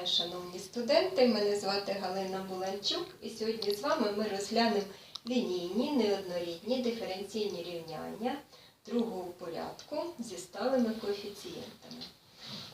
Вітаю, шановні студенти! Мене звати Галина Буланчук, і сьогодні з вами ми розглянемо лінійні неоднорідні диференційні рівняння другого порядку зі сталими коефіцієнтами.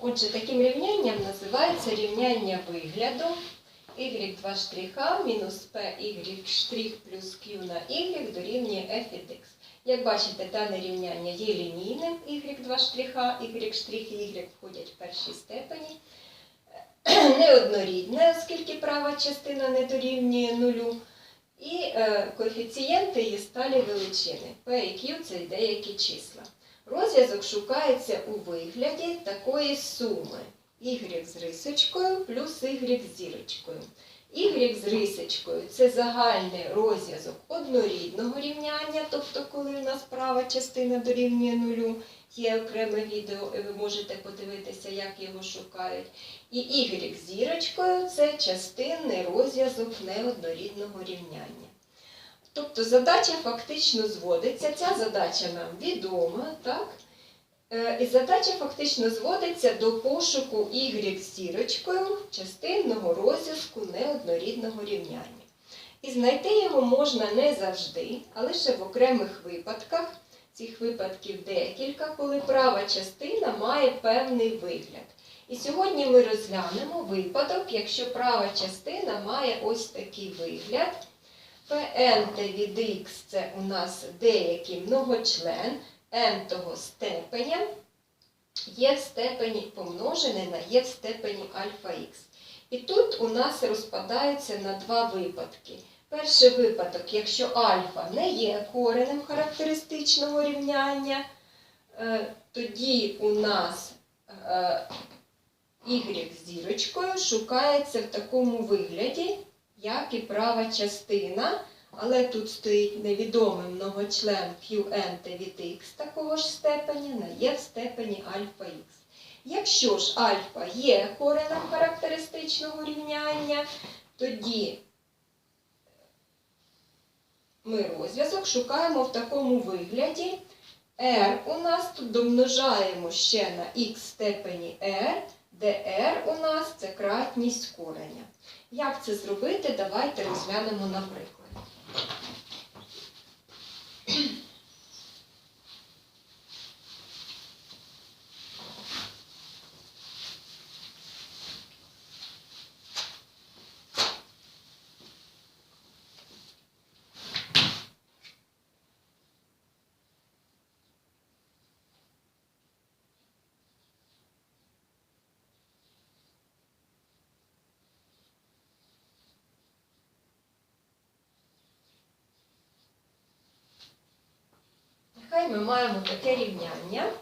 Отже, таким рівнянням називається рівняння вигляду y2 мінус py плюс q на y дорівнює f від x. Як бачите, дане рівняння є лінійним y2 y і y входять в першій степені. Неоднорідне, оскільки права частина не дорівнює нулю. І е, коефіцієнти є сталі величини. P і Q це деякі числа. Розв'язок шукається у вигляді такої суми y з рисочкою плюс y з зірочкою. Y з рисочкою це загальний розв'язок однорідного рівняння, тобто коли у нас права частина дорівнює нулю, є окреме відео, і ви можете подивитися, як його шукають. І y з зірочкою це частинний розв'язок неоднорідного рівняння. Тобто задача фактично зводиться, ця задача нам відома, так? Е, І задача фактично зводиться до пошуку y зірочкою частинного розв'язку неоднорідного рівняння. І знайти його можна не завжди, а лише в окремих випадках. Цих випадків декілька, коли права частина має певний вигляд. І сьогодні ми розглянемо випадок, якщо права частина має ось такий вигляд. Pn від x це у нас деякий многочлен n того степеня є в степені помножене на є в степені альфа х. І тут у нас розпадаються на два випадки. Перший випадок, якщо альфа не є коренем характеристичного рівняння, е, тоді у нас е, y з зірочкою шукається в такому вигляді, як і права частина, але тут стоїть невідомий многочлен qn від x такого ж степеня на є в степені альфа х. Якщо ж альфа є коренем характеристичного рівняння, тоді ми розв'язок шукаємо в такому вигляді. r у нас тут домножаємо ще на х степені r, де r у нас це кратність кореня. Як це зробити, давайте розглянемо на прикладі. Ми маємо таке рівняння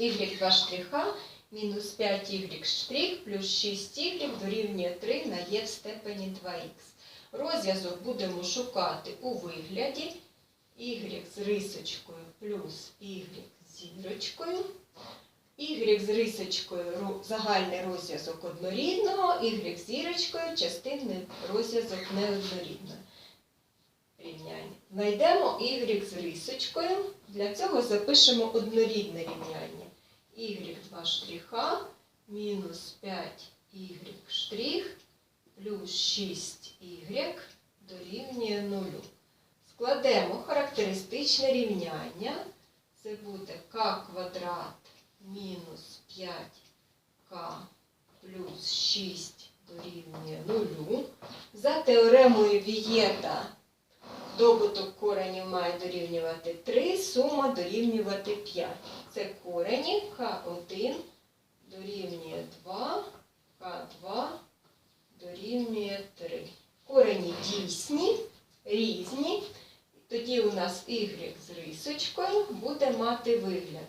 y2 штриха мінус 5y штрих плюс 6y дорівнює 3 на є в степені 2х. Розв'язок будемо шукати у вигляді y з рисочкою плюс y зірочкою. Y з рисочкою загальний розв'язок однорідного, y з зірочкою частинний розв'язок неоднорідного рівняння. Знайдемо y з рисочкою. Для цього запишемо однорідне рівняння. y2 штриха мінус 5y штрих плюс 6y дорівнює 0. Складемо характеристичне рівняння. Це буде k квадрат мінус 5k плюс 6 дорівнює 0. За теоремою Вієта Добуток коренів має дорівнювати 3, сума дорівнювати 5. Це корені К1 дорівнює 2, К2 дорівнює 3. Корені дійсні, різні. Тоді у нас y з рисочкою буде мати вигляд.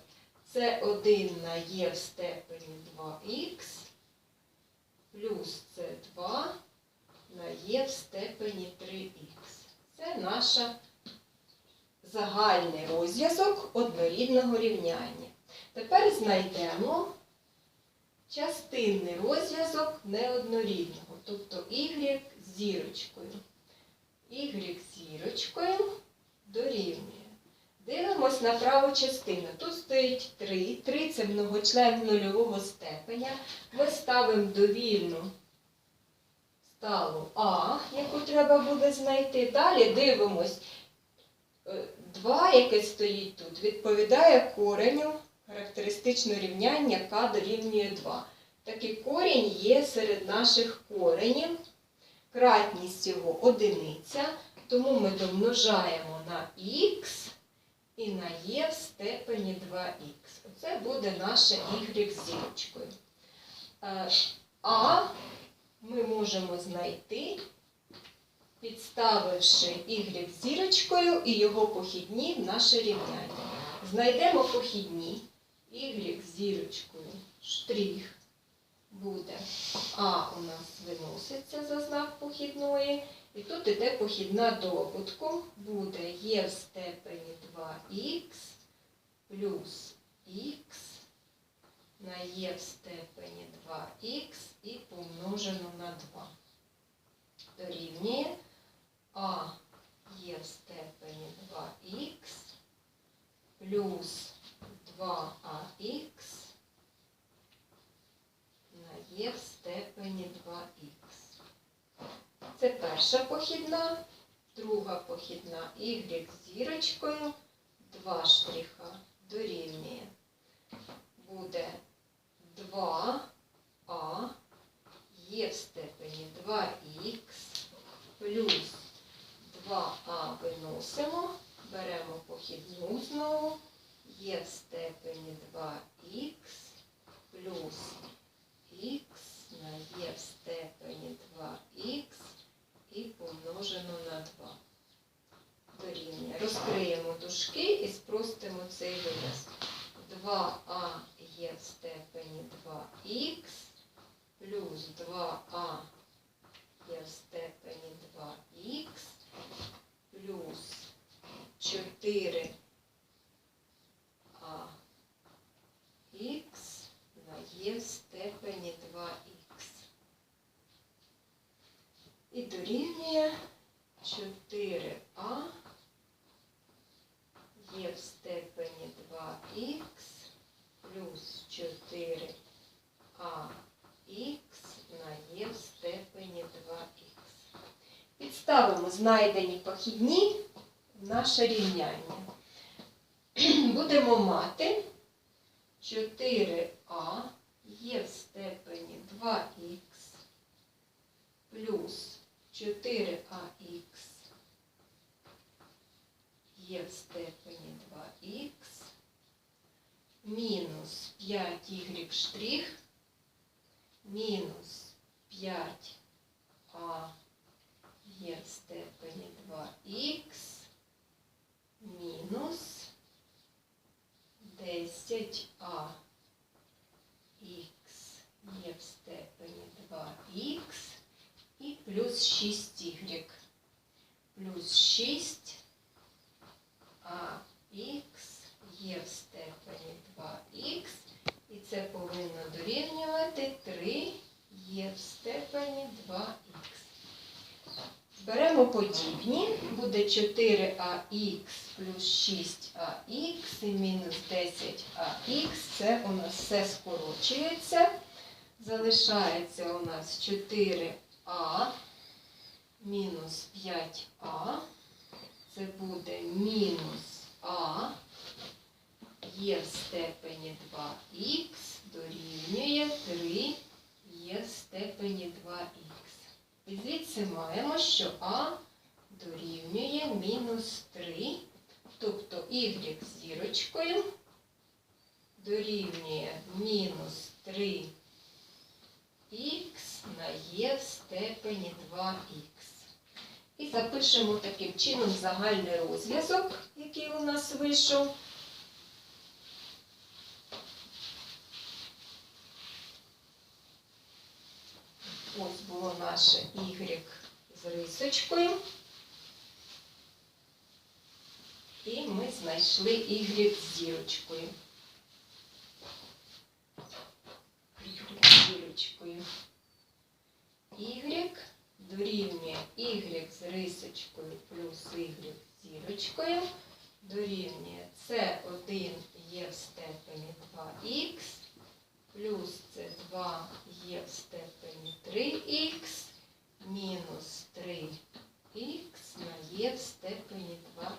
Це 1 на є в степені 2х плюс це 2 на є в степені 3х. Це наш загальний розв'язок однорідного рівняння. Тепер знайдемо частинний розв'язок неоднорідного, тобто y з зірочкою. y з зірочкою дорівнює Дивимось на праву частину. Тут стоїть 3. 3 це многочлен нульового степеня. Ми ставимо довільну сталу А, яку треба буде знайти. Далі дивимось. 2, яке стоїть тут, відповідає кореню характеристично рівняння k дорівнює 2. Такий корінь є серед наших коренів. Кратність його одиниця, тому ми домножаємо на х і на є в степені 2х. Оце буде наше y з зірочкою. Е, А ми можемо знайти, підставивши y зірочкою і його похідні в наше рівняння. Знайдемо похідні y зірочкою штрих буде А у нас виноситься за знак похідної. І тут іде похідна добутку, буде є в степені 2х плюс х на є в степені 2х і помножено на 2. Дорівнює А є в степені 2х плюс 2ах на є в степені 2х. Це перша похідна, друга похідна y зірочкою, 2 штриха дорівнює. Буде 2а є в степені 2х плюс 2а виносимо, беремо похідну знову, є в степені 2х плюс х на є в степені 2х і помножено на 2. Дорівнює. Розкриємо дужки і спростимо цей вираз. 2а є в степені 2х плюс 2а є в степені 2х плюс 4а х на є в степені 2х. І дорівнює 4а є в степені 2х плюс 4а на є в степені 2х. Підставимо знайдені похідні в наше рівняння. Будемо мати 4а є в степені 2х плюс 4ах є в степені 2х мінус 5y штрих мінус 5а є в степені 2х мінус 10а х є в степені 2х і плюс 6y. Плюс 6 подібні, буде 4ах плюс 6ах і мінус 10ах. Це у нас все скорочується. Залишається у нас 4а мінус 5а. Це буде мінус а є в степені 2х дорівнює 3 є в степені 2х. І звідси маємо, що а дорівнює мінус 3, тобто y зірочкою дорівнює мінус 3 х на є в степені 2х. І запишемо таким чином загальний розв'язок, який у нас вийшов. Ось було наше y з рисочкою. І ми знайшли y з зірочкою. Y дорівнює y з рисочкою плюс y з зірочкою дорівнює С1 є в степені 2х, плюс С2 є в степені 3х, мінус 3х на є в степені 2.